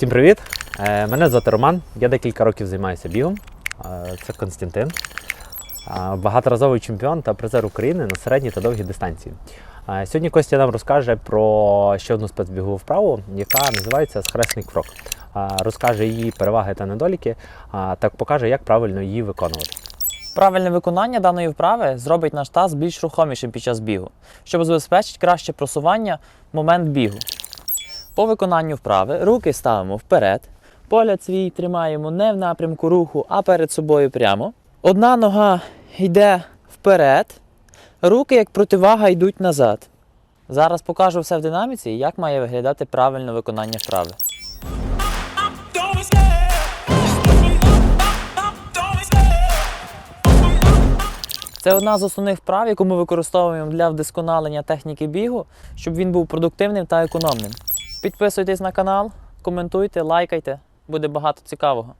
Всім привіт! Е, Мене звати Роман. Я декілька років займаюся бігом. Е, Це Константин. Е, Багаторазовий чемпіон та призер України на середній та довгі дистанції. Сьогодні Костя нам розкаже про ще одну спецбігову вправу, яка називається схресний крок. Розкаже її переваги та недоліки, так покаже, як правильно її виконувати. Правильне виконання даної вправи зробить наш таз більш рухомішим під час бігу, щоб забезпечити краще просування в момент бігу. По виконанню вправи руки ставимо вперед, погляд свій тримаємо не в напрямку руху, а перед собою прямо. Одна нога йде вперед, руки як противага йдуть назад. Зараз покажу все в динаміці, як має виглядати правильне виконання вправи. Це одна з основних вправ, яку ми використовуємо для вдосконалення техніки бігу, щоб він був продуктивним та економним. Підписуйтесь на канал, коментуйте, лайкайте, буде багато цікавого.